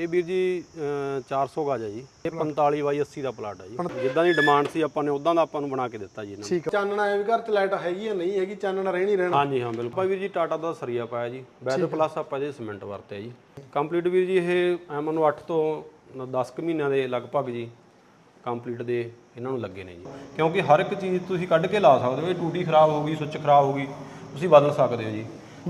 ਇਹ ਵੀਰ ਜੀ ਅਹ 400 ਗਜ ਹੈ ਜੀ। ਇਹ 45 ਬਾਈ 80 ਦਾ ਪਲਾਟ ਹੈ ਜੀ। ਜਿੱਦਾਂ ਦੀ ਡਿਮਾਂਡ ਸੀ ਆਪਾਂ ਨੇ ਉਦਾਂ ਦਾ ਆਪਾਂ ਨੂੰ ਬਣਾ ਕੇ ਦਿੱਤਾ ਜੀ ਇਹਨਾਂ ਨੇ। ਠੀਕ ਹੈ ਚਾਨਣਾ ਹੈ ਵੀ ਘਰ ਚ ਲਾਈਟ ਹੈਗੀ ਆ ਨਹੀਂ ਹੈਗੀ ਚਾਨਣਾ ਰਹਿਣੀ ਰਹਿਣਾ। ਹਾਂਜੀ ਹਾਂ ਬਿਲਕੁਲ। ਵੀਰ ਜੀ ਟਾਟਾ ਦਾ ਸਰੀਆ ਪਾਇਆ ਜੀ। ਵੈਦ ਪਲੱਸ ਆਪਾਂ ਇਹਦੇ ਸੀਮੈਂਟ ਵਰਤਿਆ ਜੀ। ਕੰਪਲੀਟ ਵੀਰ ਜੀ ਇਹ ਐ ਮੈਨੂੰ 8 ਤੋਂ 10 ਕੁ ਮਹੀਨਿਆਂ ਦੇ ਲਗਭਗ ਜੀ ਕੰਪਲੀਟ ਦੇ ਇਹਨਾਂ ਨੂੰ ਲੱਗੇ ਨੇ ਜੀ। ਕਿਉਂਕਿ ਹਰ ਇੱਕ ਚੀਜ਼ ਤੁਸੀਂ ਕੱਢ ਕੇ ਲਾ ਸਕਦੇ ਹੋ ਇਹ ਟੂਟੀ ਖਰਾਬ ਹੋ ਗਈ ਸੁੱਚ ਖਰਾਬ ਹੋ ਗਈ ਤੁਸੀਂ ਬਦਲ ਸਕਦੇ ਹੋ ਜੀ।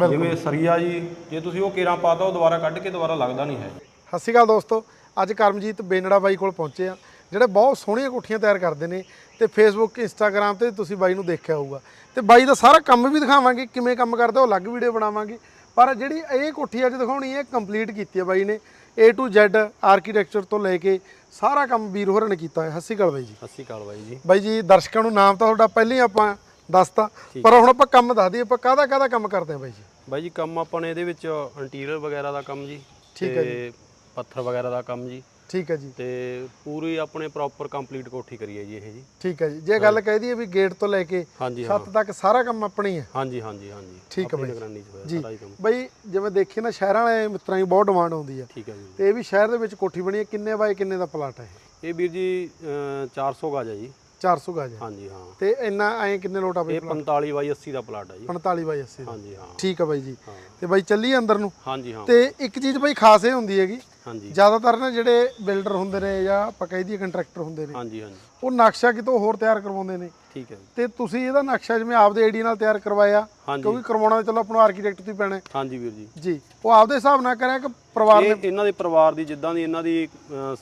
ਜਿਵੇਂ ਸਰੀਆ ਜੀ ਜੇ ਤੁਸੀਂ ਉਹ ਕੇਰਾਂ ਪਾਤਾ ਉਹ ਦੁਬਾਰਾ ਕੱਢ ਕੇ ਦੁਬਾਰਾ ਲੱਗਦਾ ਨਹੀਂ ਹੈ। ਸਤਿ ਸ਼੍ਰੀ ਅਕਾਲ ਦੋਸਤੋ। ਅੱਜ ਕਰਮਜੀਤ ਬੇਨੜਾ ਬਾਈ ਕੋਲ ਪਹੁੰਚੇ ਆ ਜਿਹੜੇ ਬਹੁਤ ਸੋਹਣੀਆਂ ਕੋਠੀਆਂ ਤਿਆਰ ਕਰਦੇ ਨੇ ਤੇ ਫੇਸਬੁੱਕ ਇੰਸਟਾਗ੍ਰam ਤੇ ਤੁਸੀਂ ਬਾਈ ਨੂੰ ਦੇਖਿਆ ਹੋਊਗਾ। ਤੇ ਬਾਈ ਦਾ ਸਾਰਾ ਕੰਮ ਵੀ ਦਿਖਾਵਾਂਗੇ ਕਿਵੇਂ ਕੰਮ ਕਰਦਾ ਉਹ ਅਲੱਗ ਵੀਡੀਓ ਬਣਾਵਾਂਗੇ। ਪਰ ਜਿਹੜੀ ਇਹ ਕੋਠੀ ਅੱਜ ਦਿਖਾਉਣੀ ਹੈ ਕੰਪਲੀਟ ਕੀਤੀ ਹੈ ਬਾਈ ਨੇ। A to Z ਆਰਕੀਟੈਕਚਰ ਤੋਂ ਲੈ ਕੇ ਸਾਰਾ ਕੰਮ ਵੀਰ ਹੋਰਾਂ ਨੇ ਕੀਤਾ ਹੈ ਸਤਿ ਸ਼੍ਰੀ ਅਕਾਲ ਬਾਈ ਜੀ। ਸਤਿ ਸ਼੍ਰੀ ਅਕਾਲ ਬਾਈ ਜੀ। ਬਾਈ ਜੀ ਦਰਸ਼ਕਾਂ ਨੂੰ ਨਾਮ ਤਾਂ ਤੁਹਾਡਾ ਪਹਿਲਾਂ ਹੀ ਆਪਾਂ ਦੱਸਤਾ ਪਰ ਹੁਣ ਆਪਾਂ ਕੰਮ ਦੱਸ ਦਈਏ ਆਪਾਂ ਕਾਹਦਾ ਕਾਹਦਾ ਕੰਮ ਕਰਦੇ ਹਾਂ ਬਾਈ ਜੀ? ਬਾਈ ਜੀ ਕੰਮ ਆਪਾਂ ਨੇ ਇਹਦੇ ਵਿੱਚ ਇੰਟੀਰੀਅਰ ਵਗੈਰਾ ਦਾ ਕੰਮ ਜੀ। ਠੀਕ ਹੈ ਤੇ ਪੱਥਰ ਵਗੈਰਾ ਦਾ ਕੰਮ ਜੀ। ਠੀਕ ਹੈ ਜੀ। ਤੇ ਪੂਰੀ ਆਪਣੇ ਪ੍ਰੋਪਰ ਕੰਪਲੀਟ ਕੋਠੀ ਕਰੀ ਹੈ ਜੀ ਇਹ ਜੀ। ਠੀਕ ਹੈ ਜੀ। ਜੇ ਗੱਲ ਕਹਿ ਦਈਏ ਵੀ ਗੇਟ ਤੋਂ ਲੈ ਕੇ ਹਾਂਜੀ ਹਾਂ। ਛੱਤ ਤੱਕ ਸਾਰਾ ਕੰਮ ਆਪਣੀ ਹੈ। ਹਾਂਜੀ ਹਾਂਜੀ ਹਾਂਜੀ। ਠੀਕ ਹੈ ਆਪਣੀ ਬਾਈ। ਨਿਗਰਾਨੀ 'ਚ ਹੋਇਆ ਜੀ। ਸਾਰਾ ਹੀ ਕੰਮ। ਬਈ ਜਿਵੇਂ ਦੇਖੀ ਨਾ ਸ਼ਹਿਰਾਂ ਵਾਲੇ ਮਿੱਤਰਾਂ ਦੀ ਬਹੁਤ ਡਿਮਾਂਡ ਆਉਂਦੀ ਆ ਠੀਕ ਹੈ ਜੀ। ਤੇ ਇਹ ਵੀ ਸ਼ਹਿਰ ਦੇ ਵਿੱਚ ਕੋਠੀ ਬਣੀ ਹੈ। ਕਿੰਨੇ ਬਾਏ ਕਿੰਨੇ ਦਾ ਪਲਾਟ ਹੈ ਇਹ? ਇਹ ਵੀਰ ਜੀ ਅਹ, 400 ਗਜ ਹੈ ਜੀ। 400 ਗਜ। ਹੈ ਹਾਂਜੀ ਹਾਂ। ਤੇ ਇੰਨਾ ਐ ਕਿੰਨੇ ਲੋਟ ਆ ਬਈ ਇਹ 45 ਬਾਈ 80 ਦਾ ਪਲਾਟ ਹੈ ਜੀ। 45 ਬਾਈ 80 ਦਾ। ਹਾਂਜੀ ਹਾਂ। ਠੀਕ ਹੈ ਬਾਈ ਜੀ। ਤੇ ਬਾਈ ਚੱਲੀਏ ਅੰਦਰ ਨੂੰ। ਹਾਂਜੀ ਹਾਂ। ਤੇ ਇੱਕ ਚੀਜ਼ ਬਾਈ ਖਾਸ ਇਹ ਹੁੰਦੀ ਹੈਗੀ ਹਾਂਜੀ। ਜ਼ਿਆਦਾਤਰ ਨਾ ਜਿਹੜੇ ਬਿਲਡਰ ਹੁੰਦੇ ਨੇ ਜਾਂ ਆਪਾਂ ਕਹਿ ਦਈਏ ਕੰਟਰੈਕਟਰ ਹੁੰਦੇ ਨੇ ਹਾਂਜੀ ਹਾਂਜੀ। ਉਹ ਨਕਸ਼ਾ ਕਿਤੋਂ ਹੋਰ ਤਿਆਰ ਕਰਵਾਉਂਦੇ ਨੇ। ਠੀਕ ਹੈ। ਤੇ ਤੁਸੀਂ ਇਹਦਾ ਨਕਸ਼ਾ ਜਿਵੇਂ ਆਪਦੇ ਆਈਡੀ ਨਾਲ ਤਿਆਰ ਕਰਵਾਇਆ ਕਿਉਂਕਿ ਕਰਵਾਉਣਾ ਚਲੋ ਆਪਣਾ ਆਰਕੀਟੈਕਟ ਤੋਂ ਹੀ ਪੈਣਾ। ਹਾਂਜੀ ਵੀਰ ਜੀ। ਜੀ ਉਹ ਆਪਦੇ ਹਿਸਾਬ ਨਾਲ ਕਰਿਆ ਕਿ ਪਰਿਵਾਰ ਇਹ ਇਹਨਾਂ ਦੇ ਪਰਿਵਾਰ ਦੀ ਜਿੱਦਾਂ ਦੀ ਇਹਨਾਂ ਦੀ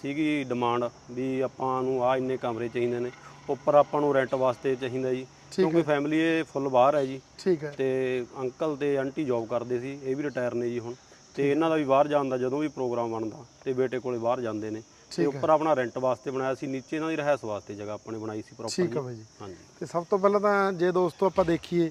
ਸੀਗੀ ਡਿਮਾਂਡ ਵੀ ਆਪਾਂ ਨੂੰ ਆ ਇੰਨੇ ਕਮਰੇ ਚਾਹੀਦੇ ਨੇ। ਉੱਪਰ ਆਪਾਂ ਨੂੰ ਰੈਂਟ ਵਾਸਤੇ ਚਾਹੀਦਾ ਜੀ ਕਿਉਂਕਿ ਫੈਮਿਲੀ ਇਹ ਫੁੱਲ ਬਾਹਰ ਹੈ ਜੀ। ਠੀਕ ਹੈ। ਤੇ ਅੰਕਲ ਤੇ ਆਂਟੀ ਜੌਬ ਕਰਦੇ ਸੀ ਇਹ ਵੀ ਰਿਟਾਇਰ ਨੇ ਜੀ ਹੁਣ। ਤੇ ਇਹਨਾਂ ਦਾ ਵੀ ਬਾਹਰ ਜਾਣ ਦਾ ਜਦੋਂ ਵੀ ਪ੍ਰੋਗਰਾਮ ਬਣਦਾ ਤੇ ਬੇਟੇ ਕੋਲੇ ਬਾਹਰ ਜਾਂਦੇ ਨੇ। ਤੇ ਉੱਪਰ ਆਪਣਾ ਰੈਂਟ ਵਾਸਤੇ ਬਣਾਇਆ ਸੀ ਨੀਚੇ ਇਹਨਾਂ ਦੀ ਰਹਿਸ ਵਾਸਤੇ ਜਗ੍ਹਾ ਆਪਣੇ ਬਣਾਈ ਸੀ ਪ੍ਰੋਪਰ ਠੀਕ ਹੈ ਜੀ। ਹਾਂਜੀ। ਤੇ ਸਭ ਤੋਂ ਪਹਿਲਾਂ ਤਾਂ ਜੇ ਦੋਸਤੋ ਆਪਾਂ ਦੇਖੀਏ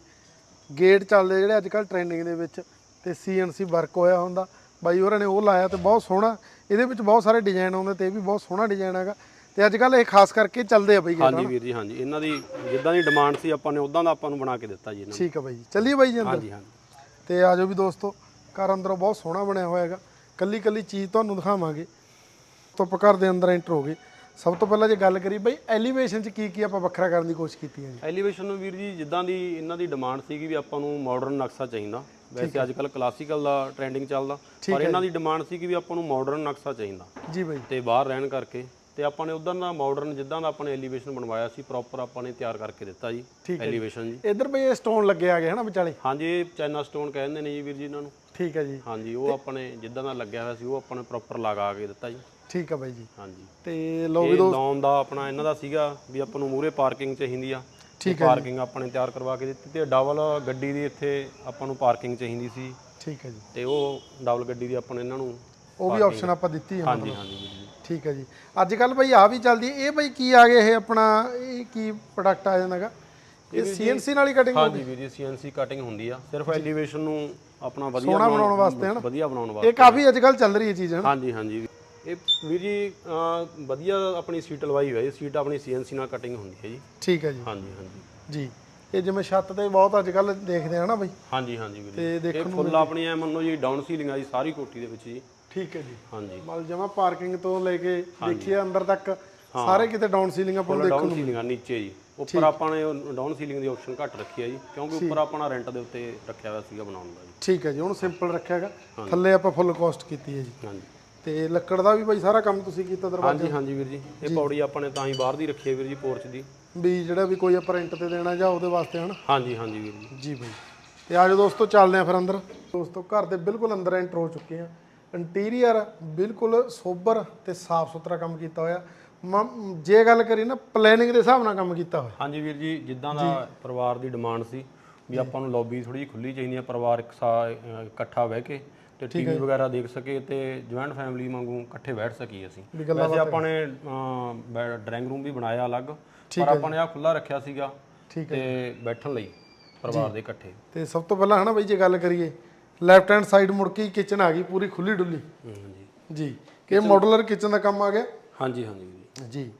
ਗੇਟ ਚੱਲਦੇ ਜਿਹੜੇ ਅੱਜ ਕੱਲ ਟ੍ਰੈਂਡਿੰਗ ਦੇ ਵਿੱਚ ਤੇ ਸੀਐਨਸੀ ਵਰਕ ਹੋਇਆ ਹੁੰਦਾ। ਬਾਈ ਉਹਨਾਂ ਨੇ ਉਹ ਲਾਇਆ ਤੇ ਬਹੁਤ ਸੋਹਣਾ ਇਹਦੇ ਵਿੱਚ ਬਹੁਤ ਸਾਰੇ ਡਿਜ਼ਾਈਨ ਆਉਂਦੇ ਤੇ ਇਹ ਵੀ ਬਹੁਤ ਸੋਹਣਾ ਡਿਜ਼ਾਈਨ ਹੈਗਾ। ਤੇ ਅੱਜ ਕੱਲ ਇਹ ਖਾਸ ਕਰਕੇ ਚੱਲਦੇ ਆ ਬਾਈ ਗੇਟ ਹਾਂਜੀ ਵੀਰ ਜੀ ਹਾਂਜੀ। ਇਹਨਾਂ ਦੀ ਜਿੱਦਾਂ ਦੀ ਡਿਮਾਂਡ ਸੀ ਆਪਾਂ ਨੇ ਉਦਾਂ ਦਾ ਆਪਾਂ ਨੂੰ ਬਣਾ ਕੇ ਦਿੱਤਾ ਜੀ ਇਹਨਾਂ ਠੀਕ ਹੈ ਬਾਈ ਜੀ। ਚੱਲੀਏ ਬਾਈ ਜੀ ਅੰਦਰ। ਹਾਂਜੀ ਹਾਂਜੀ। ਤੇ ਆਜੋ ਵੀ ਦੋਸਤੋ ਘਰ ਅੰਦਰੋਂ ਬਹੁਤ ਸੋਹਣਾ ਬਣਿਆ ਹੋਇਆ ਹੈਗਾ। ਕੱਲੀ ਕੱਲੀ ਚੀਜ਼ ਤੁਹਾਨੂੰ ਦਿਖਾਵਾਂਗੇ। ਆਪਾਂ ਘਰ ਦੇ ਅੰਦਰ ਐਂਟਰ ਹੋ ਗਏ। ਸਭ ਤੋਂ ਪਹਿਲਾਂ ਜੇ ਗੱਲ ਕਰੀ ਬਾਈ ਐਲੀਵੇਸ਼ਨ 'ਚ ਕੀ ਕੀ ਆਪਾਂ ਵੱਖਰਾ ਕਰਨ ਦੀ ਕੋਸ਼ਿਸ਼ ਕੀਤੀ ਹੈ ਜੀ? ਐਲੀਵੇਸ਼ਨ ਨੂੰ ਵੀਰ ਜੀ ਜਿੱਦਾਂ ਦੀ ਇਹਨਾਂ ਦੀ ਡਿਮਾਂਡ ਸੀਗੀ ਵੀ ਆਪਾਂ ਨੂੰ ਮਾਡਰਨ ਨਕਸ਼ਾ ਚਾਹੀਦਾ। ਵੈਸੇ ਅੱਜ ਕੱਲ ਕਲਾਸੀਕਲ ਦਾ ਟ੍ਰੈਂਡਿੰਗ ਚੱਲਦਾ। ਪਰ ਇਹਨਾਂ ਦੀ ਡਿਮਾਂਡ ਸੀ ਕਿ ਵੀ ਆਪਾਂ ਨੂੰ ਮਾਡਰਨ ਨਕਸ਼ਾ ਚਾਹੀਦਾ। ਜੀ ਬਾਈ। ਤੇ ਬਾਹਰ ਰਹਿਣ ਕਰਕੇ ਤੇ ਆਪਾਂ ਨੇ ਉਦਾਂ ਦਾ ਮਾਡਰਨ ਜਿੱਦਾਂ ਦਾ ਆਪਾਂ ਨੇ ਐਲੀਵੇਸ਼ਨ ਬਣਵਾਇਆ ਸੀ ਪ੍ਰੋਪਰ ਆਪਾਂ ਨੇ ਤਿਆਰ ਕਰਕੇ ਦਿੱਤਾ ਜੀ ਐਲੀਵੇਸ਼ਨ ਜੀ। ਇੱਧਰ ਬਈ ਇਹ ਸਟੋਨ ਲੱਗੇ ਆ ਗਏ ਹਨਾ ਵਿਚਾਲੇ? ਹਾਂਜੀ ਇਹ ਚਾਈਨਾ ਸਟੋਨ ਕਹਿੰਦੇ ਨੇ ਜੀ ਵੀਰ ਜੀ ਇਹਨਾਂ ਨੂੰ। ਠੀਕ ਹੈ ਜੀ। ਹਾਂਜੀ ਉਹ ਆਪਾਂ ਨੇ ਜਿੱਦਾਂ ਦਾ ਲੱਗਿਆ ਹੋਇਆ ਸੀ ਉਹ ਆਪਾਂ ਨੇ ਪ੍ਰੋਪਰ ਲਗਾ ਕੇ ਦਿੱਤਾ ਜੀ। ਠੀਕ ਹੈ ਬਾਈ ਜੀ। ਹਾਂਜੀ। ਤੇ ਲੋ ਇਹ ਲਾਉਣ ਦਾ ਆਪਣਾ ਇਹਨਾਂ ਦਾ ਸੀਗਾ ਵੀ ਆਪਾਂ ਨੂੰ ਮੂਰੇ ਪਾਰਕਿੰਗ ਚਾਹੀਦੀ ਆ। ਠੀਕ ਹੈ ਪਾਰਕਿੰਗ ਆਪਾਂ ਨੇ ਤਿਆਰ ਕਰਵਾ ਕੇ ਦਿੱਤੀ ਤੇ ਡਬਲ ਗੱਡੀ ਦੀ ਇੱਥੇ ਆਪਾਂ ਨੂੰ ਪਾਰਕਿੰਗ ਚਾਹੀਦੀ ਸੀ। ਠੀਕ ਹੈ ਜੀ। ਤੇ ਉਹ ਡਬਲ ਗੱਡੀ ਦੀ ਆਪਾਂ ਨੇ ਇਹਨਾਂ ਨੂੰ ਉਹ ਵੀ ਆਪਸ਼ਨ ਆਪਾਂ ਦਿੱਤੀ ਹੈ ਹਾਂਜੀ ਹਾਂਜੀ। ਠੀਕ ਹੈ ਜੀ। ਅੱਜ ਕੱਲ ਬਈ ਆ ਵੀ ਚੱਲਦੀ। ਇਹ ਬਈ ਕੀ ਆ ਗਿਆ ਇਹ ਆਪਣਾ ਇਹ ਕੀ ਪ੍ਰੋਡਕਟ ਆ ਜਾਂਦਾਗਾ? ਇਹ ਸੀਐਨਸੀ ਨਾਲ ਹੀ ਕਟਿੰਗ ਹਾਂਜੀ ਵੀਰ ਜੀ ਸੀਐਨਸੀ ਕਟਿੰਗ ਹੁੰਦੀ ਆ। ਸਿਰਫ ਐਲੀਵੇਸ਼ਨ ਨੂੰ ਆਪਣਾ ਵਧੀਆ ਸੋਹਣਾ ਬਣਾਉਣ ਵਾਸਤੇ ਹਨਾ ਵਧੀਆ ਬਣਾਉਣ ਵਾਸਤੇ। ਇਹ ਕਾਫੀ ਅੱਜ ਕੱਲ ਚੱਲ ਰਹੀ ਹੈ ਚੀਜ਼ ਹਨਾ ਹਾਂਜੀ ਹਾਂਜੀ ਇਹ ਵੀਰ ਜੀ ਵਧੀਆ ਆਪਣੀ ਸੀਟ ਲਵਾਈ ਹੋਈ ਹੈ। ਸੀਟ ਆਪਣੀ ਸੀਐਨਸੀ ਨਾਲ ਕਟਿੰਗ ਹੁੰਦੀ ਹੈ ਜੀ। ਠੀਕ ਹੈ ਜੀ। ਹਾਂਜੀ ਹਾਂਜੀ। ਜੀ। ਇਹ ਜਿਵੇਂ ਛੱਤ ਤੇ ਬਹੁਤ ਅੱਜ ਕੱਲ ਦੇਖਦੇ ਆ ਨਾ ਬਈ? ਹਾਂਜੀ ਹਾਂਜੀ ਵੀਰ ਤੇ ਜੀ ਇਹ ਫੁੱਲ ਆਪਣੀ ਐ ਮੰਨੋ ਜੀ ਡਾਊਨ ਸੀਲਿੰਗ ਆ ਜੀ ਸਾਰੀ ਕੋਠੀ ਦੇ ਵਿੱਚ ਜੀ। ਠੀਕ ਹੈ ਜੀ। ਹਾਂਜੀ। ਮਲ ਜਮਾ ਪਾਰਕਿੰਗ ਤੋਂ ਲੈ ਕੇ ਦੇਖੀਏ ਅੰਦਰ ਤੱਕ ਸਾਰੇ ਕਿਤੇ ਡਾਊਨ ਸੀਲਿੰਗ ਆਪਾਂ ਨੂੰ ਦੇਖ ਡਾਊਨ ਸੀਲਿੰਗ ਨੀਚੇ ਜੀ। ਉੱਪਰ ਆਪਾਂ ਨੇ ਡਾਊਨ ਸੀਲਿੰਗ ਦੀ ਆਪਸ਼ਨ ਘੱਟ ਰੱਖੀ ਹੈ ਜੀ ਕਿਉਂਕਿ ਉੱਪਰ ਆਪਣਾ ਰੈਂਟ ਦੇ ਉੱਤੇ ਰੱਖਿਆ ਹੋਇਆ ਸੀਗਾ ਬਣਾਉਣ ਦਾ ਜੀ। ਠੀਕ ਹੈ ਜੀ ਹੁਣ ਸਿੰਪਲ ਰੱਖਿਆਗਾ ਥੱਲੇ ਆਪਾਂ ਫੁੱਲ ਕੋਸਟ ਕੀਤੀ ਹੈ ਜੀ। ਹਾਂਜੀ। ਤੇ ਲੱਕੜ ਦਾ ਵੀ ਬਈ ਸਾਰਾ ਕੰਮ ਤੁਸੀਂ ਕੀਤਾ ਦਰਵਾਜ਼ਾ। ਹਾਂਜੀ ਹਾਂਜੀ ਵੀਰ ਜੀ। ਇਹ ਪੌੜੀ ਆਪਾਂ ਨੇ ਤਾਂ ਹੀ ਬਾਹਰ ਦੀ ਰੱਖੀ ਹੈ ਵੀਰ ਜੀ ਪੋਰਚ ਦੀ। ਵੀ ਜਿਹੜਾ ਵੀ ਕੋਈ ਆਪਾਂ ਰੈਂਟ ਤੇ ਦੇਣਾ ਜਾਂ ਉਹਦੇ ਵਾਸਤੇ ਹਨਾ? ਹਾਂਜੀ ਹਾਂਜੀ ਵੀਰ ਜੀ। ਜੀ ਬਈ। ਤੇ ਆਜੋ ਦੋਸਤੋ ਚੱਲਦੇ ਆ ਫਿਰ ਅੰਦਰ। ਦੋਸਤੋ ਘਰ ਦੇ ਬਿਲਕੁਲ ਅੰਦਰ ਐਂਟਰ ਹੋ ਚੁੱਕੇ ਆ। ਇੰਟੀਰੀਅਰ ਬਿਲਕੁਲ ਸੋਬਰ ਤੇ ਸਾਫ਼ ਸੁਥਰਾ ਕੰਮ ਕੀਤਾ ਹੋਇਆ। ਮ- ਜੇ ਗੱਲ ਕਰੀ ਨਾ ਪਲੈਨਿੰਗ ਦੇ ਹਿਸਾਬ ਨਾਲ ਕੰਮ ਕੀਤਾ ਹੋਇਆ। ਹਾਂਜੀ ਵੀਰ ਜੀ ਜਿੱਦਾਂ ਦਾ ਪਰਿਵਾਰ ਦੀ ਡਿਮਾਂਡ ਸੀ ਵੀ ਆਪਾਂ ਨੂੰ ਲੌਬੀ ਥੋੜੀ ਜਿਹੀ ਖੁੱਲੀ ਚਾਹੀਦੀ ਹੈ ਪਰਿਵਾਰ ਇੱਕ ਸਾ ਅਹ ਇਕੱਠਾ ਬਹਿ ਕੇ ਤੇ ਟੀਵੀ ਵਗੈਰਾ ਦੇਖ ਸਕੇ ਤੇ ਜੁਆਇੰਟ ਫੈਮਿਲੀ ਵਾਂਗੂ ਇਕੱਠੇ ਬੈਠ ਸਕੀਏ ਅਸੀਂ। ਵੈਸੇ ਆਪਾਂ ਨੇ ਡਰਾਇੰਗ ਰੂਮ ਵੀ ਬਣਾਇਆ ਅਲੱਗ ਪਰ ਆਪਾਂ ਨੇ ਆ ਖੁੱਲਾ ਰੱਖਿਆ ਸੀਗਾ ਤੇ ਬੈਠਣ ਲਈ ਪਰਿਵਾਰ ਦੇ ਇਕੱਠੇ। ਤੇ ਸਭ ਤੋਂ ਪਹਿਲਾਂ ਹਨਾ ਬਈ ਜੇ ਗੱਲ ਕਰੀਏ ਲੈਫਟ ਹੈਂਡ ਸਾਈਡ ਮੁੜ ਕੇ ਕਿਚਨ ਆ ਗਈ ਪੂਰੀ ਖੁੱਲੀ ਡੁੱਲੀ। ਹਾਂਜੀ। ਜੀ। ਇਹ ਮਾਡੂਲਰ ਕਿਚਨ ਦਾ ਕੰਮ ਆ ਗਿਆ? ਹਾਂਜੀ ਹਾਂਜੀ ਜੀ।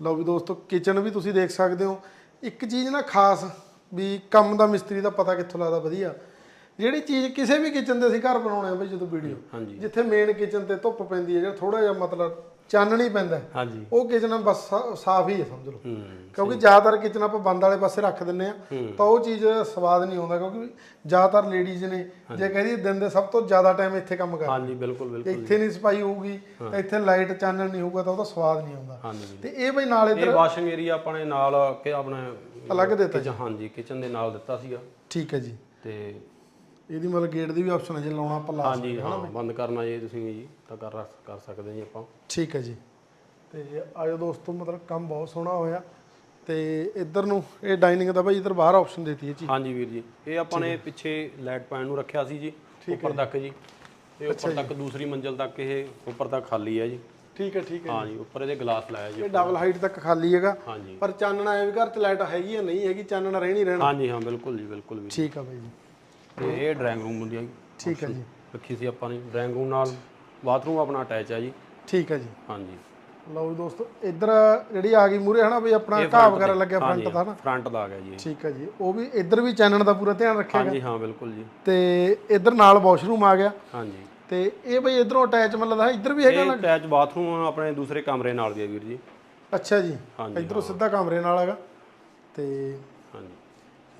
ਲਓ ਵੀ ਦੋਸਤੋ ਕਿਚਨ ਵੀ ਤੁਸੀਂ ਦੇਖ ਸਕਦੇ ਹੋ। ਇੱਕ ਚੀਜ਼ ਨਾ ਖਾਸ ਵੀ ਕੰਮ ਦਾ ਮਿਸਤਰੀ ਦਾ ਪਤਾ ਕਿੱਥੋਂ ਲੱਗਦਾ ਵਧੀਆ। ਜਿਹੜੀ ਚੀਜ਼ ਕਿਸੇ ਵੀ ਕਿਚਨ ਦੇ ਅਸੀਂ ਘਰ ਬਣਾਉਣੇ ਆ ਬਈ ਜਦੋਂ ਵੀਡੀਓ। ਹਾਂਜੀ। ਜਿੱਥੇ ਮੇਨ ਕਿਚਨ ਤੇ ਧੁੱਪ ਪੈਂਦੀ ਹੈ ਜਿਹੜਾ ਥੋੜਾ ਜਿਹਾ ਮਤਲਬ ਚਾਨਣੀ ਪੈਂਦਾ ਹੈ, ਹਾਂਜੀ। ਉਹ ਕਿਚਨ ਬਸ ਸਾ- ਸਾਫ਼ ਹੀ ਹੈ ਸਮਝ ਲਓ। ਹੂੰ ਕਿਉਂਕਿ ਜ਼ਿਆਦਾਤਰ ਕਿਚਨ ਆਪਾਂ ਬੰਦ ਵਾਲੇ ਪਾਸੇ ਰੱਖ ਦਿੰਨੇ ਆ ਤਾਂ ਉਹ ਚੀਜ਼ ਸਵਾਦ ਨਹੀਂ ਆਉਂਦਾ ਕਿਉਂਕਿ ਜ਼ਿਆਦਾਤਰ ਲੇਡੀਜ਼ ਨੇ ਜੇ ਕਹਦੀ ਦਿਨ ਦੇ ਸਭ ਤੋਂ ਜ਼ਿਆਦਾ ਟਾਈਮ ਇੱਥੇ ਕੰਮ ਕਰ ਹਾਂਜੀ ਬਿਲਕੁਲ ਬਿਲਕੁਲ ਇੱਥੇ ਨਹੀਂ ਸਫ਼ਾਈ ਹੋਊਗੀ ਤਾਂ ਇੱਥੇ ਲਾਈਟ ਚਾਨਣ ਨਹੀਂ ਹੋਊਗਾ ਤਾਂ ਉਹਦਾ ਸਵਾਦ ਨਹੀਂ ਆਉਂਦਾ। ਹਾਂਜੀ। ਤੇ ਇਹ ਬਈ ਨਾਲ ਇਹ ਇੱਧਰ ਵਾਸ਼ਿੰਗ ਏਰੀਆ ਆਪਣੇ ਨਾਲ ਕਿ ਆਪਣੇ ਅਲੱਗ ਦਿੱਤਾ ਹਾਂਜੀ ਕਿਚਨ ਦੇ ਨਾਲ ਦਿੱਤਾ ਸੀਗਾ। ਠੀਕ ਹੈ ਜੀ। ਤੇ ਇਹਦੀ ਮਤਲਬ ਗੇਟ ਦੀ ਵੀ ਆਪਸ਼ਨ ਹੈ ਜੇ ਲਾਉਣਾ ਆਪਾਂ ਲਾ ਹਾਂਜੀ ਹਾਂ ਬੰਦ ਕਰਨਾ ਜੇ ਤੁਸੀਂ ਜੀ ਤਾਂ ਕਰ ਕਰ ਸਕਦੇ ਜੀ ਆਪਾਂ। ਠੀਕ ਹੈ ਜੀ। ਤੇ ਆਜੋ ਦੋਸਤੋ ਮਤਲਬ ਕੰਮ ਬਹੁਤ ਸੋਹਣਾ ਹੋਇਆ। ਤੇ ਇੱਧਰ ਨੂੰ ਇਹ ਡਾਈਨਿੰਗ ਦਾ ਭਾਈ ਇੱਧਰ ਬਾਹਰ ਆਪਸ਼ਨ ਦਿੱਤੀ ਹੈ ਜੀ। ਹਾਂਜੀ ਵੀਰ ਜੀ ਇਹ ਆਪਾਂ ਨੇ ਪਿੱਛੇ ਲਾਈਟ ਪੈਣ ਨੂੰ ਰੱਖਿਆ ਸੀ ਜੀ ਉੱਪਰ ਤੱਕ ਜੀ। ਇਹ ਉੱਪਰ ਤੱਕ ਦੂਸਰੀ ਮੰਜ਼ਲ ਤੱਕ ਇਹ ਉੱਪਰ ਤੱਕ ਖਾਲੀ ਹੈ ਜੀ। ਠੀਕ ਹੈ ਠੀਕ ਹੈ ਹਾਂਜੀ ਉੱਪਰ ਇਹਦੇ ਗਲਾਸ ਲਾਇਆ ਜੀ ਇਹ ਡਬਲ ਹਾਈਟ ਤੱਕ ਖਾਲੀ ਹੈਗਾ। ਹਾਂਜੀ। ਪਰ ਚਾਨਣਾ ਐ ਵੀ ਘਰ ਚ ਲਾਈਟ ਹੈਗੀ ਆ ਨਹੀਂ ਹੈਗੀ ਚਾਨਣਾ ਰਹਿਣੀ ਰਹਿਣਾ। ਹਾਂਜੀ ਹਾਂ ਬਿਲਕੁਲ ਜੀ ਬਿਲਕੁਲ ਵੀ ਠੀਕ ਆ ਬਾਈ ਜੀ। ਤੇ ਇਹ ਡਰਾਇੰਗ ਰੂਮ ਹੁੰਦੀ ਹੈ ਜੀ। ਠੀਕ ਹੈ ਜੀ। ਰੱਖੀ ਸੀ ਆਪਾਂ ਨੇ। ਡਰਾਇੰਗ ਰੂਮ ਨਾਲ ਬਾਥਰੂਮ ਆਪਣਾ ਅਟੈਚ ਹੈ ਜੀ। ਠੀਕ ਹੈ ਜੀ। ਹਾਂਜੀ। ਲਓ ਜੀ ਦੋਸਤੋ ਇੱਧਰ ਜਿਹੜੀ ਆ ਗਈ ਮੂਰੇ ਹਨਾ ਬਈ ਆਪਣਾ ਘਾਹ ਵਗੈਰਾ ਲੱਗਿਆ ਫਰੰਟ ਦਾ ਨਾ ਫਰੰਟ ਦਾ ਆ ਗਿਆ ਜੀ। ਠੀਕ ਹੈ ਜੀ। ਉਹ ਵੀ ਇੱਧਰ ਵੀ ਚਾਨਣ ਦਾ ਪੂਰਾ ਧਿਆਨ ਰੱਖਿਆ ਹਾਂਜੀ ਹਾਂ ਬਿਲਕੁਲ ਜੀ। ਤੇ ਇੱਧਰ ਨਾਲ ਵਾਸ਼ਰੂਮ ਆ ਗਿਆ। ਹਾਂਜੀ। ਤੇ ਇਹ ਬਈ ਇਧਰੋਂ ਅਟੈਚ ਮਤਲਬ ਹੈ ਇੱਧਰ ਵੀ ਹੈਗਾ ਇਹ ਅਟੈਚ ਬਾਥਰੂਮ ਆਪਣੇ ਦੂਸਰੇ ਕਮਰੇ ਨਾਲ ਵੀ ਹੈ ਵੀਰ ਜੀ। ਅੱਛਾ ਜੀ। ਇਧਰੋਂ ਸਿੱਧਾ ਕਮਰੇ ਨਾਲ ਹੈਗਾ। ਤੇ ਹਾਂਜੀ।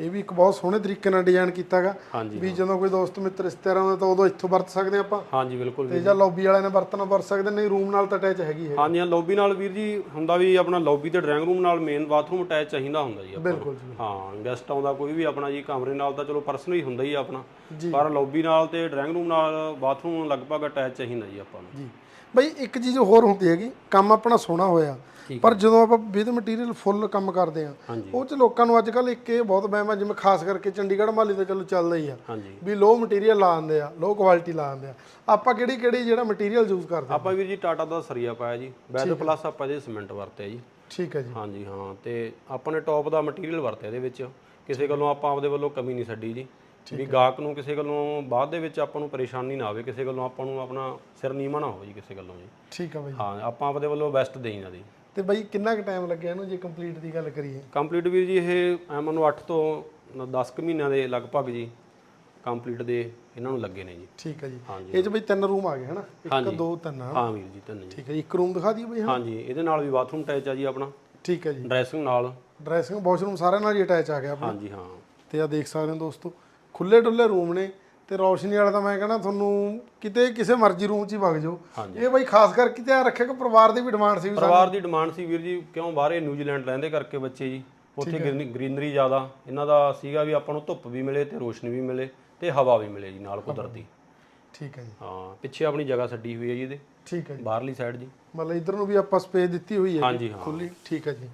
ਇਹ ਵੀ ਇੱਕ ਬਹੁਤ ਸੋਹਣੇ ਤਰੀਕੇ ਨਾਲ ਡਿਜ਼ਾਈਨ ਕੀਤਾਗਾ। ਵੀ ਜਦੋਂ ਕੋਈ ਦੋਸਤ ਮਿੱਤਰ ਰਿਸ਼ਤੇਦਾਰ ਆਉਂਦਾ ਤਾਂ ਉਦੋਂ ਇੱਥੋਂ ਵਰਤ ਸਕਦੇ ਆਪਾਂ। ਹਾਂਜੀ ਬਿਲਕੁਲ ਤੇ ਜਾਂ। ਲੌਬੀ ਵਾਲਿਆਂ ਨੇ ਵਰਤਣਾ ਵਰਤ ਸਕਦੇ ਨਹੀਂ ਰੂਮ ਨਾਲ ਤਾਂ ਅਟੈਚ ਹੈਗੀ ਹੈ। ਹਾਂਜੀ ਹਾਂ ਲੌਬੀ ਨਾਲ ਵੀਰ ਜੀ ਹੁੰਦਾ ਵੀ ਆਪਣਾ ਲੌਬੀ ਤੇ ਡਰਾਇੰਗ ਰੂਮ ਨਾਲ ਮੇਨ ਬਾਥਰੂਮ ਅਟੈਚ ਚਾਹੀਦਾ ਹੁੰਦਾ ਜੀ ਆਪਾਂ। ਬਿਲਕੁਲ ਜੀ। ਹਾਂ ਗੈਸਟ ਆਉਂਦਾ ਕੋਈ ਵੀ ਆਪਣਾ ਜੀ ਕਮਰੇ ਨਾਲ ਤਾਂ ਚਲੋ ਪਰਸਨਲੀ ਹੁੰਦਾ ਹੀ ਆਪਣਾ। ਪਰ ਲੌਬੀ ਨਾਲ ਤੇ ਡਰਾਇੰਗ ਰੂਮ ਨਾਲ ਬਾਥਰੂਮ ਲਗਭਗ ਅਟੈਚ ਚਾਹੀਦਾ ਜੀ ਆਪਾਂ ਨੂੰ। ਜੀ। ਬਈ ਇੱਕ ਚੀਜ਼ ਹੋਰ ਹੁੰਦੀ ਹੈਗੀ ਕੰਮ ਆਪਣਾ ਸੋਹਣਾ ਹੋਇਆ। ਪਰ ਜਦੋਂ ਆਪਾਂ ਵਿਦ ਮਟੀਰੀਅਲ ਫੁੱਲ ਕੰਮ ਕਰਦੇ ਆ ਉਹ ਚ ਲੋਕਾਂ ਨੂੰ ਅੱਜ ਕੱਲ ਇੱਕ ਇਹ ਬਹੁਤ ਵਹਿਮ ਆ ਜਿਵੇਂ ਖਾਸ ਕਰਕੇ ਚੰਡੀਗੜ੍ਹ ਮਾਲੀ ਤਾਂ ਚਲੋ ਚੱਲਦਾ ਹੀ ਆ ਵੀ ਲੋ ਮਟੀਰੀਅਲ ਲਾਉਂਦੇ ਆ ਲੋ ਕੁਆਲਿਟੀ ਲਾਉਂਦੇ ਆ। ਆਪਾਂ ਕਿਹੜੀ ਕਿਹੜੀ ਜਿਹੜਾ ਮਟੀਰੀਅਲ ਯੂਜ਼ ਕਰਦੇ ਆ ਆਪਾਂ ਵੀਰ ਜੀ ਟਾਟਾ ਦਾ ਸਰੀਆ ਪਾਇਆ ਜੀ ਵੈਦ ਪਲੱਸ ਆਪਾਂ ਜੇ ਸੀਮੈਂਟ ਵਰਤਿਆ ਜੀ। ਠੀਕ ਹੈ ਜੀ। ਹਾਂਜੀ ਹਾਂ ਤੇ ਆਪਾਂ ਨੇ ਟੌਪ ਦਾ ਮਟੀਰੀਅਲ ਵਰਤਿਆ ਇਹਦੇ ਵਿੱਚ। ਕਿਸੇ ਗੱਲੋਂ ਆਪਾਂ ਆਪਦੇ ਵੱਲੋਂ ਕਮੀ ਨਹੀਂ ਛੱਡੀ ਜੀ। ਵੀ ਗਾਹਕ ਨੂੰ ਕਿਸੇ ਗੱਲੋਂ ਬਾਅਦ ਦੇ ਵਿੱਚ ਆਪਾਂ ਨੂੰ ਪਰੇਸ਼ਾਨੀ ਨਾ ਆਵੇ ਕਿਸੇ ਗੱਲੋਂ ਆਪਾਂ ਨੂੰ ਆਪਣਾ ਸਿਰ ਨੀਵਾਂ ਨਾ ਹੋਵੇ ਜੀ ਕਿਸੇ ਗੱਲੋਂ ਜੀ। ਠੀਕ ਆ ਬਈ। ਹਾਂ ਆਪਾਂ ਆਪਦੇ ਵੱਲੋਂ ਬੈਸਟ ਦੇਈਦਾ ਜੀ ਤੇ ਬਈ ਕਿੰਨਾ ਕੁ ਟਾਈਮ ਲੱਗਿਆ ਇਹਨੂੰ ਜੇ ਕੰਪਲੀਟ ਦੀ ਗੱਲ ਕਰੀਏ? ਕੰਪਲੀਟ ਵੀਰ ਜੀ ਇਹ ਐਮ ਨੂੰ 8 ਤੋਂ 10 ਕੁ ਮਹੀਨਿਆਂ ਦੇ ਲਗਭਗ ਜੀ ਕੰਪਲੀਟ ਦੇ ਇਹਨਾਂ ਨੂੰ ਲੱਗੇ ਨੇ ਜੀ। ਠੀਕ ਹੈ ਜੀ। ਇਹ ਚ ਬਈ ਤਿੰਨ ਰੂਮ ਆ ਗਏ ਹਨਾ? ਇੱਕ। ਦੋ ਤਿੰਨ ਹਾਂ ਵੀਰ ਜੀ ਤਿੰਨ ਜੀ। ਠੀਕ ਹੈ ਜੀ। ਇੱਕ ਰੂਮ ਦਿਖਾ ਦਈਏ ਬਈ ਹਾਂ ਹਾਂਜੀ ਇਹਦੇ ਨਾਲ ਵੀ ਬਾਥਰੂਮ ਅਟੈਚ ਆ ਜੀ ਆਪਣਾ। ਠੀਕ ਹੈ ਜੀ। ਡਰੈਸਿੰਗ ਨਾਲ। ਡਰੈਸਿੰਗ ਵਾਸ਼ਰੂਮ ਸਾਰਿਆਂ ਨਾਲ ਹੀ ਅਟੈਚ ਆ ਗਿਆ ਆਪਣਾ। ਹਾਂਜੀ ਹਾਂ। ਤੇ ਆ ਦੇਖ ਸਕਦੇ ਹੋ ਦੋਸਤੋ ਖੁੱਲੇ ਡੁੱਲੇ ਰੂਮ ਨੇ। ਤੇ ਰੌਸ਼ਨੀ ਵਾਲਾ ਤਾਂ ਮੈਂ ਕਹਿੰਦਾ ਤੁਹਾਨੂੰ ਕਿਤੇ ਕਿਸੇ ਮਰਜ਼ੀ ਰੂਮ 'ਚ ਹੀ ਵਗ ਜਾਓ। ਇਹ ਬਈ ਖਾਸ ਕਰਕੇ ਧਿਆਨ ਰੱਖਿਆ ਕਿ ਪਰਿਵਾਰ ਦੀ ਵੀ ਡਿਮਾਂਡ ਸੀ ਵੀ ਪਰਿਵਾਰ ਦੀ ਡਿਮਾਂਡ ਸੀ ਵੀਰ ਜੀ ਕਿਉਂ ਬਾਹਰੇ ਨਿਊਜ਼ੀਲੈਂਡ ਰਹਿੰਦੇ ਕਰਕੇ ਬੱਚੇ ਜੀ। ਉੱਥੇ ਗ੍ਰੀਨਰੀ ਜ਼ਿਆਦਾ। ਇਹਨਾਂ ਦਾ ਸੀਗਾ ਵੀ ਆਪਾਂ ਨੂੰ ਧੁੱਪ ਵੀ ਮਿਲੇ ਤੇ ਰੋਸ਼ਨੀ ਵੀ ਮਿਲੇ ਤੇ ਹਵਾ ਵੀ ਮਿਲੇ ਜੀ ਨਾਲ ਕੁਦਰਤੀ। ਠੀਕ ਹੈ ਜੀ। ਹਾਂ ਪਿੱਛੇ ਆਪਣੀ ਜਗ੍ਹਾ ਛੱਡੀ ਹੋਈ ਹੈ ਜੀ ਇਹਦੇ। ਠੀਕ ਹੈ ਜੀ। ਬਾਹਰਲੀ ਸਾਈਡ ਜੀ। ਮਤਲਬ ਇਧਰ ਨੂੰ ਵੀ ਆਪਾਂ ਸਪੇਸ ਦਿੱਤੀ ਹੋਈ ਹੈ ਹਾਂਜੀ ਹਾਂ। ਖੁੱਲੀ ਠੀਕ ਹੈ ਜੀ।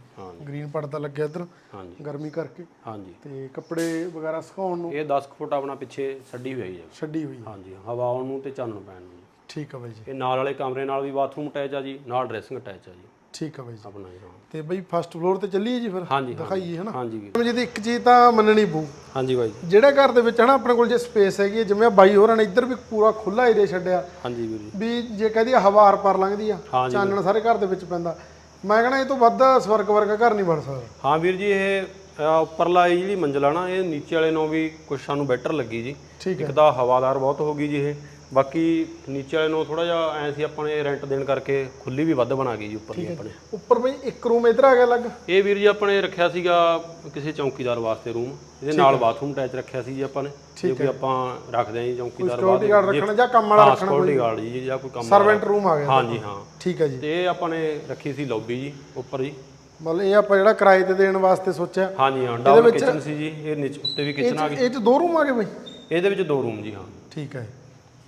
ਗ੍ਰੀਨ ਪਰਦਾ ਲੱਗਿਆ ਇਧਰ ਹਾਂਜੀ। ਗਰਮੀ ਕਰਕੇ। ਹਾਂਜੀ। ਤੇ ਕੱਪੜੇ ਵਗੈਰਾ ਸੁਕਾਉਣ ਨੂੰ ਇਹ 10 ਕੁ ਫੁੱਟ ਆਪਣਾ ਪਿੱਛੇ ਛੱਡੀ ਹੋਈ ਹੈ ਛੱਡੀ ਹੋਈ ਹੈ। ਹਾਂਜੀ ਹਵਾ ਆਉਣ ਨੂੰ ਤੇ ਚਾਨਣ ਪੈਣ ਨੂੰ। ਠੀਕ ਹੈ ਬਾਈ ਜੀ। ਇਹ ਨਾਲ ਵਾਲੇ ਕਮਰੇ ਨਾਲ ਵੀ ਬਾਥਰੂਮ ਅਟੈਚ ਆ ਜੀ ਨਾਲ ਡਰੈਸਿੰਗ ਅਟੈਚ ਆ ਜੀ। ਠੀਕ ਹੈ ਬਾਈ ਜੀ। ਆਪਣਾ ਜੀ ਹਾਂ ਤੇ ਬਈ ਫਸਟ ਫਲੋਰ ਤੇ ਚੱਲੀਏ ਜੀ ਫਿਰ? ਹਾਂਜੀ ਹਾਂ ਦਿਖਾਈਏ ਹਨਾ? ਹਾਂਜੀ ਵੀਰ। ਜਿਹਦੀ ਇੱਕ ਚੀਜ਼ ਤਾਂ ਮੰਨਣੀ ਪਊ। ਹਾਂਜੀ ਬਾਈ ਜਿਹੜੇ ਘਰ ਦੇ ਵਿੱਚ ਹਨਾ ਆਪਣੇ ਕੋਲ ਜੇ ਸਪੇਸ ਹੈਗੀ ਹੈ, ਜਿਵੇਂ ਆਹ ਬਾਈ ਹੋਰਾਂ ਨੇ ਇੱਧਰ ਵੀ ਪੂਰਾ ਖੁੱਲਾ ਏਰੀਆ ਛੱਡਿਆ। ਹਾਂਜੀ ਵੀਰ ਜੀ। ਵੀ ਜੇ ਕਹਦੀ ਹਵਾ ਆਰ ਪਾਰ ਲੰਘਦੀ ਆ ਹਾਂਜੀ ਚਾਨਣ ਸਾਰੇ ਘਰ ਦੇ ਵਿੱਚ ਪੈਂਦਾ। ਮੈਂ ਕਹਿੰਦਾ ਇਹ ਤੋਂ ਵੱਧ ਸਵਰਗ ਵਰਗਾ ਘਰ ਨਹੀਂ ਬਣ ਸਕਦਾ। ਹਾਂ ਵੀਰ ਜੀ ਇਹ ਅਹ, ਉੱਪਰਲਾ ਇਹ ਜਿਹੜੀ ਮੰਜ਼ਲ ਆ ਨਾ ਇਹ ਨੀਚੇ ਵਾਲੇ ਨੂੰ ਵੀ ਕੁਝ ਸਾਨੂੰ ਬੈਟਰ ਲੱਗੀ ਜੀ। ਠੀਕ ਇੱਕ ਤਾਂ ਹਵਾਦਾਰ ਬਹੁਤ ਹੋ ਗਈ ਜੀ ਇਹ। ਬਾਕੀ ਨੀਚੇ ਵਾਲੇ ਨੂੰ ਥੋੜਾ ਜਿਹਾ ਐ ਸੀ ਆਪਾਂ ਨੇ ਰੈਂਟ ਦੇਣ ਕਰਕੇ ਖੁੱਲੀ ਵੀ ਵੱਧ ਬਣਾ ਗਈ ਜੀ ਉੱਪਰ ਦੀ ਆਪਣੇ। ਉੱਪਰ ਬਈ ਇੱਕ ਰੂਮ ਇੱਧਰ ਆ ਗਿਆ ਲੱਗ ਇਹ ਵੀਰ ਜੀ ਆਪਣੇ ਰੱਖਿਆ ਸੀਗਾ ਕਿਸੇ ਚੌਕੀਦਾਰ ਵਾਸਤੇ ਰੂਮ ਇਹਦੇ ਨਾਲ ਬਾਥਰੂਮ ਅਟੈਚ ਰੱਖਿਆ ਸੀ ਜੀ ਆਪਾਂ ਨੇ ਕੋਈ ਆਪਾਂ ਰੱਖਦੇ ਆਂ ਜੀ ਚੌਕੀਦਾਰ ਸਿਕਿਉਰਿਟੀ ਗਾਰਡ ਰੱਖਣਾ ਜਾਂ ਕੰਮ ਵਾਲਾ ਰੱਖਣਾ ਸਿਕਿਉਰਿਟੀ ਗਾਰਡ ਜੀ ਜਾਂ ਕੋਈ ਕੰਮ ਸਰਵੈਂਟ ਰੂਮ ਆ ਗਿਆ ਹਾਂਜੀ ਹਾਂ। ਠੀਕ ਹੈ ਜੀ। ਤੇ ਇਹ ਆਪਾਂ ਨੇ ਰੱਖੀ ਸੀ ਲੌਬੀ ਜੀ ਉੱਪਰ ਜੀ। ਮਤਲਬ ਇਹ ਆਪਾਂ ਜਿਹੜਾ ਕਿਰਾਏ ਤੇ ਦੇਣ ਵਾਸਤੇ ਸੋਚਿਆ। ਹਾਂਜੀ ਹਾਂ ਡਬਲ ਕਿਚਨ ਸੀ ਜੀ ਇਹ ਨੀਚੇ ਉੱਤੇ ਵੀ ਕਿਚਨ ਆ ਚ ਇਹ ਚ ਦੋ ਰੂਮ ਆ ਗਏ ਬਈ? ਗਈ ਇਹਦੇ ਵਿੱਚ ਦੋ ਰੂਮ ਜੀ ਹਾਂ। ਠੀਕ ਹੈ।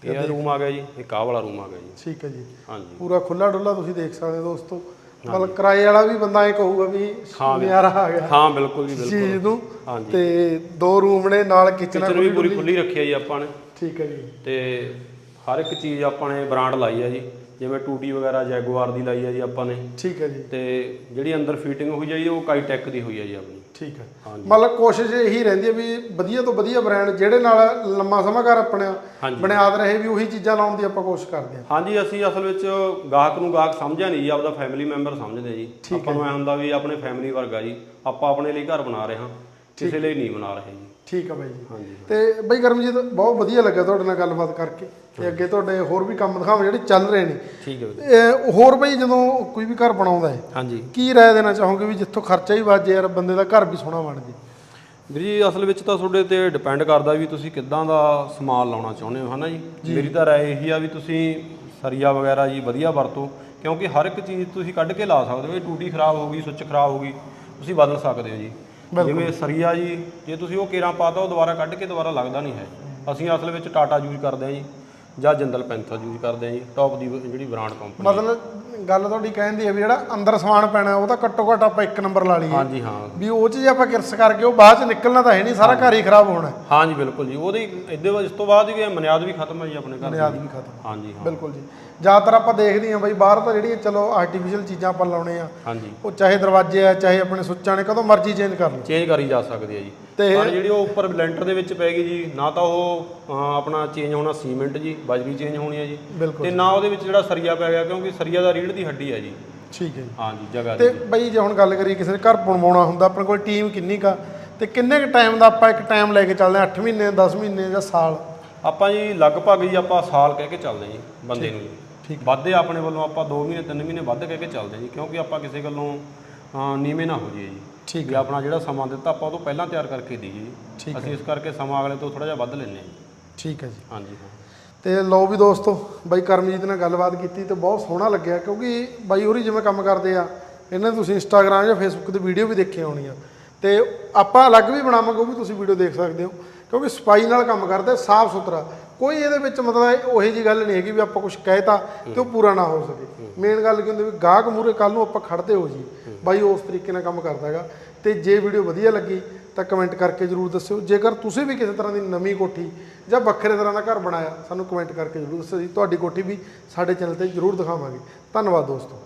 ਇਹ ਰੂਮ ਆ ਗਿਆ ਜੀ ਇੱਕ ਆਹ ਵਾਲਾ ਰੂਮ ਆ ਗਿਆ ਜੀ। ਠੀਕ ਹੈ ਜੀ। ਹਾਂਜੀ। ਪੂਰਾ ਖੁੱਲਾ ਡੁੱਲਾ ਤੁਸੀਂ ਦੇਖ ਸਕਦੇ ਹੋ ਦੋਸਤੋ। ਮਤਲਬ ਕਿਰਾਏ ਵਾਲਾ ਵੀ ਬੰਦਾ ਇਹ ਕਹੂਗਾ ਵੀ ਨਜ਼ਾਰਾ ਆ ਗਿਆ। ਹਾਂ ਬਿਲਕੁਲ ਜੀ ਬਿਲਕੁਲ। ਚੀਜ਼ ਨੂੰ। ਹਾਂਜੀ। ਤੇ ਦੋ ਰੂਮ ਨੇ ਨਾਲ ਕਿਚਨ ਕਿਚਨ ਵੀ ਪੂਰੀ ਖੁੱਲੀ ਰੱਖੀ ਹੈ ਜੀ ਆਪਾਂ ਨੇ। ਠੀਕ ਹੈ ਜੀ। ਤੇ ਹਰ ਇੱਕ ਚੀਜ਼ ਆਪਾਂ ਨੇ ਬ੍ਰਾਂਡ ਲਾਈ ਹੈ ਜੀ। ਜਿਵੇਂ ਟੂਟੀ ਵਗੈਰਾ ਜੈਗੁਆਰ ਦੀ ਲਾਈ ਹੈ ਜੀ ਆਪਾਂ ਨੇ। ਠੀਕ ਹੈ ਜੀ। ਤੇ ਜਿਹੜੀ ਅੰਦਰ ਫਿਟਿੰਗ ਹੋਈ ਹੈ ਜੀ ਉਹ ਕਾਈਟੈਕ ਦੀ ਹੋਈ ਹੈ ਜੀ ਆਪਣੀ। ਠੀਕ ਹੈ। ਮਤਲਬ ਕੋਸ਼ਿਸ਼ ਇਹੀ ਰਹਿੰਦੀ ਹੈ ਵੀ ਵਧੀਆ ਤੋਂ ਵਧੀਆ ਬ੍ਰਾਂਡ ਜਿਹੜੇ ਨਾਲ ਲੰਮਾ ਸਮਾਂ ਘਰ ਆਪਣਾ ਹਾਂਜੀ। ਬੁਨਿਆਦ ਰਹੇ ਵੀ ਉਹੀ ਚੀਜ਼ਾਂ ਲਾਉਣ ਦੀ ਆਪਾਂ ਕੋਸ਼ਿਸ਼ ਕਰਦੇ ਹਾਂ। ਹਾਂਜੀ ਅਸੀਂ ਅਸਲ ਵਿੱਚ ਗਾਹਕ ਨੂੰ ਗਾਹਕ ਸਮਝਿਆ ਨਹੀਂ ਜੀ ਆਪਦਾ ਫੈਮਿਲੀ ਮੈਂਬਰ ਸਮਝਦੇ ਜੀ। ਆਪਾਂ ਨੂੰ ਐ ਹੁੰਦਾ ਵੀ ਆਪਣੇ ਫੈਮਿਲੀ ਵਰਗਾ ਜੀ ਆਪਾਂ ਆਪਣੇ ਲਈ ਘਰ ਬਣਾ ਰਹੇ ਹਾਂ ਕਿਸੇ ਲਈ ਨਹੀਂ ਬਣਾ ਰਹੇ ਜੀ। ਠੀਕ ਆ ਬਾਈ ਜੀ। ਹਾਂਜੀ। ਤੇ ਬਾਈ ਕਰਮਜੀਤ ਬਹੁਤ ਵਧੀਆ ਲੱਗਾ ਤੁਹਾਡੇ ਨਾਲ ਗੱਲਬਾਤ ਕਰਕੇ। ਤੇ ਅੱਗੇ ਤੁਹਾਡੇ ਹੋਰ ਵੀ ਕੰਮ ਦਿਖਾਵਾਂ ਜਿਹੜੇ ਚੱਲ ਰਹੇ ਨੇ। ਠੀਕ ਹੈ ਇਹ ਹੋਰ ਬਾਈ ਜਦੋਂ ਕੋਈ ਵੀ ਘਰ ਬਣਾਉਂਦਾ ਹੈ ਹਾਂਜੀ। ਕੀ ਰਾਏ ਦੇਣਾ ਚਾਹੋਗੇ ਵੀ ਜਿੱਥੋਂ ਖਰਚਾ ਹੀ ਵੱਜ ਯਾਰ ਬੰਦੇ ਦਾ ਘਰ ਵੀ ਸੋਹਣਾ ਬਣ ਜੇ? ਵੀਰ ਜੀ ਅਸਲ ਵਿੱਚ ਤਾਂ ਤੁਹਾਡੇ ਤੇ ਡਿਪੈਂਡ ਕਰਦਾ ਵੀ ਤੁਸੀਂ ਕਿੱਦਾਂ ਦਾ ਸਮਾਨ ਲਾਉਣਾ ਚਾਹੁੰਦੇ ਹੋ ਹਨਾ ਜੀ? ਮੇਰੀ ਤਾਂ ਰਾਏ ਇਹੀ ਆ ਵੀ ਤੁਸੀਂ ਸਰੀਆ ਵਗੈਰਾ ਜੀ ਵਧੀਆ ਵਰਤੋ ਕਿਉਂਕਿ ਹਰ ਇੱਕ ਚੀਜ਼ ਤੁਸੀਂ ਕੱਢ ਕੇ ਲਾ ਸਕਦੇ ਹੋ ਇਹ ਟੂਟੀ ਖਰਾਬ ਹੋ ਗਈ ਸੁੱਚ ਖਰਾਬ ਹੋ ਗਈ ਤੁਸੀਂ ਬਦਲ ਸਕਦੇ ਹੋ ਜੀ। ਜਿਵੇਂ ਸਰੀਆ ਜੀ ਜੇ ਤੁਸੀਂ ਉਹ ਕੇਰਾਂ ਪਾਤਾ ਉਹ ਦੁਬਾਰਾ ਕੱਢ ਕੇ ਦੁਬਾਰਾ ਲੱਗਦਾ ਨਹੀਂ ਹੈ। ਅਸੀਂ ਅਸਲ ਵਿੱਚ ਟਾਟਾ ਯੂਜ਼ ਕਰਦੇ ਹਾਂ ਜੀ ਜਾਂ ਜਿੰਦਲ ਪੈਂਥਰ ਯੂਜ਼ ਕਰਦੇ ਹਾਂ ਜੀ ਟੌਪ ਦੀ ਜਿਹੜੀ ਬ੍ਰਾਂਡ ਕੰਪਨੀ ਮਤਲਬ ਗੱਲ ਤੁਹਾਡੀ ਕਹਿੰਦੀ ਹੈ ਵੀ ਜਿਹੜਾ ਅੰਦਰ ਸਮਾਨ ਪੈਣਾ ਉਹ ਤਾਂ ਘੱਟੋ ਘੱਟ ਆਪਾਂ ਇੱਕ ਨੰਬਰ ਲਾ ਲਈਏ। ਹਾਂਜੀ ਹਾਂ। ਵੀ ਉਹ ਚ ਜੇ ਆਪਾਂ ਕਿਰਸ ਕਰਕੇ ਉਹ ਬਾਅਦ ਚ ਨਿਕਲਣਾ ਤਾਂ ਹੈ ਨਹੀਂ ਸਾਰਾ ਘਰ ਹੀ ਖਰਾਬ ਹੋਣਾ। ਹਾਂਜੀ ਬਿਲਕੁਲ ਜੀ। ਉਹਦੇ ਇਹਦੇ ਬਾਅਦ ਇਸ ਤੋਂ ਬਾਅਦ ਵੀ ਮਨਿਆਦ ਵੀ ਖਤਮ ਹੈ ਜੀ ਆਪਣੇ ਘਰ ਦੀ। ਬੁਨਿਆਦ ਵੀ ਖਤਮ। ਹਾਂਜੀ ਹਾਂ। ਬਿਲਕੁਲ ਜੀ। ਜ਼ਿਆਦਾਤਰ ਆਪਾਂ ਦੇਖਦੇ ਹਾਂ ਬਈ ਬਾਹਰ ਤਾਂ ਜਿਹੜੀਆਂ ਚਲੋ ਆਰਟੀਫੀਸ਼ੀਅਲ ਚੀਜ਼ਾਂ ਆਪਾਂ ਲਾਉਣੇ ਆ ਹਾਂਜੀ। ਉਹ ਚਾਹੇ ਦਰਵਾਜ਼ੇ ਆ ਚਾਹੇ ਆਪਣੇ ਸੁੱਚਾਂ ਨੇ ਕਦੋਂ ਮਰਜ਼ੀ ਚੇਂਜ ਕਰ ਲਓ। ਚੇਂਜ ਕਰੀ ਜਾ ਸਕਦੀ ਹੈ ਜੀ। ਤੇ- ਪਰ ਜਿਹੜੀ ਉਹ ਉੱਪਰ ਲੈਂਟਰ ਦੇ ਵਿੱਚ ਪੈਗੀ ਜੀ ਨਾ ਤਾਂ ਉਹ ਅਹ, ਆਪਣਾ ਚੇਂਜ ਹੋਣਾ ਸੀਮੈਂਟ ਜੀ ਬਜਰੀ ਚੇਂਜ ਹੋਣੀ ਹੈ ਜੀ। ਬਿਲਕੁਲ ਤੇ ਨਾ ਉਹਦੇ ਵਿੱਚ ਜਿਹੜਾ ਸਰੀਆ ਪੈ ਗਿਆ ਕਿਉਂਕਿ ਸਰੀਆ ਦਾ ਰੀੜ ਦੀ ਹੱਡੀ ਹੈ ਜੀ। ਠੀਕ ਹੈ ਜੀ। ਹਾਂਜੀ ਜਗ੍ਹਾ ਦੀ ਤੇ ਬਈ ਜੇ ਹੁਣ ਗੱਲ ਕਰੀਏ ਕਿਸੇ ਨੇ ਘਰ ਬਣਵਾਉਣਾ ਹੁੰਦਾ ਆਪਣੇ ਕੋਲ ਟੀਮ ਕਿੰਨੀ ਕਾ ਤੇ ਕਿੰਨੇ ਕ ਟਾਈਮ ਦਾ ਆਪਾਂ ਇੱਕ ਟਾਈਮ ਲੈ ਕੇ ਚੱਲਦੇ ਹਾਂ? 8 ਮਹੀਨੇ 10 ਮਹੀਨੇ ਜਾਂ ਸਾਲ? ਆਪਾਂ ਜੀ ਲਗਭਗ ਜੀ ਆਪਾਂ ਸਾਲ ਕਹਿ ਕੇ ਚੱਲਦੇ ਜੀ ਬੰਦੇ ਨੂੰ ਜੀ। ਠੀਕ। ਵੱਧੇ ਆਪਣੇ ਵੱਲੋਂ ਆਪਾਂ 2 ਮਹੀਨੇ 3 ਮਹੀਨੇ ਵੱਧ ਕਹਿ ਕੇ ਚੱਲਦੇ ਜੀ ਕਿਉਂਕਿ ਆਪਾਂ ਕਿਸੇ ਗੱਲੋਂ ਅਹ, ਨੀਵੇਂ ਨਾ ਹੋ ਜਾਈਏ ਜੀ। ਠੀਕ ਵੀ ਆਪਣਾ ਜਿਹੜਾ ਸਮਾਂ ਦਿੱਤਾ ਆਪਾਂ ਉਹ ਤੋਂ ਪਹਿਲਾਂ ਤਿਆਰ ਕਰਕੇ ਦਈਏ ਜੀ। ਠੀਕ ਅਸੀਂ ਇਸ ਕਰਕੇ ਸਮਾਂ ਅਗਲੇ ਤੋਂ ਥੋੜਾ ਜਿਹਾ ਵੱਧ ਲੈਂਦੇ ਹਾਂ ਜੀ। ਠੀਕ ਹੈ ਜੀ। ਹਾਂਜੀ ਹਾਂ। ਤੇ ਲਓ ਵੀ ਦੋਸਤੋ, ਬਾਈ ਕਰਮਜੀਤ ਨਾਲ ਗੱਲਬਾਤ ਕੀਤੀ ਤੇ ਬਹੁਤ ਸੋਹਣਾ ਲੱਗਿਆ, ਕਿਉਂਕਿ ਬਾਈ ਹੋਰੀ ਜਿਵੇਂ ਕੰਮ ਕਰਦੇ ਆ, ਇਹਨਾਂ ਦੀ ਤੁਸੀਂ ਇੰਸਟਾਗ੍ਰam ਜਾਂ ਫੇਸਬੁੱਕ ਤੇ ਵੀਡੀਓ ਵੀ ਦੇਖੀ ਹੋਣੀਆਂ। ਤੇ ਆਪਾਂ ਅਲੱਗ ਵੀ ਬਣਾਵਾਂਗੇ, ਉਹ ਵੀ ਤੁਸੀਂ ਵੀਡੀਓ ਦੇਖ ਸਕਦੇ ਹੋ, ਕਿਉਂਕਿ ਸਫ਼ਾਈ ਨਾਲ ਕੰਮ ਕਰਦੇ, ਸਾਫ਼ ਸੁਥਰਾ। ਕੋਈ ਇਹਦੇ ਵਿੱਚ ਮਤਲਬ ਉਹੀ ਜੀ ਗੱਲ ਨਹੀਂ ਹੈਗੀ ਵੀ ਆਪਾਂ ਕੁਝ ਕਹਿਤਾ ਤੇ ਉਹ ਪੂਰਾ ਨਾ ਹੋ ਸਕੇ। ਮੇਨ ਗੱਲ ਕੀ ਹੁੰਦੀ ਵੀ ਗਾਹਕ ਮੂਰੇ ਕੱਲ ਨੂੰ ਆਪਾਂ ਖੜਦੇ ਹੋ ਜੀ, ਬਾਈ ਉਸ ਤਰੀਕੇ ਨਾਲ ਕੰਮ ਕਰਦਾ ਹੈਗਾ। ਤੇ ਜੇ ਵੀਡੀਓ ਵਧੀਆ ਲੱਗੀ ਤਾਂ ਕਮੈਂਟ ਕਰਕੇ ਜਰੂਰ ਦੱਸਿਓ। ਜੇਕਰ ਤੁਸੀਂ ਵੀ ਕਿਸੇ ਤਰ੍ਹਾਂ ਦੀ ਨਵੀਂ ਕੋਠੀ ਜਾਂ ਵੱਖਰੇ ਤਰ੍ਹਾਂ ਦਾ ਘਰ ਬਣਾਇਆ, ਸਾਨੂੰ ਕਮੈਂਟ ਕਰਕੇ ਜਰੂਰ ਦੱਸਿਓ ਜੀ। ਤੁਹਾਡੀ ਕੋਠੀ ਵੀ ਸਾਡੇ ਚੈਨਲ ਤੇ ਜਰੂਰ ਦਿਖਾਵਾਂਗੇ। ਧੰਨਵਾਦ ਦੋਸਤੋ।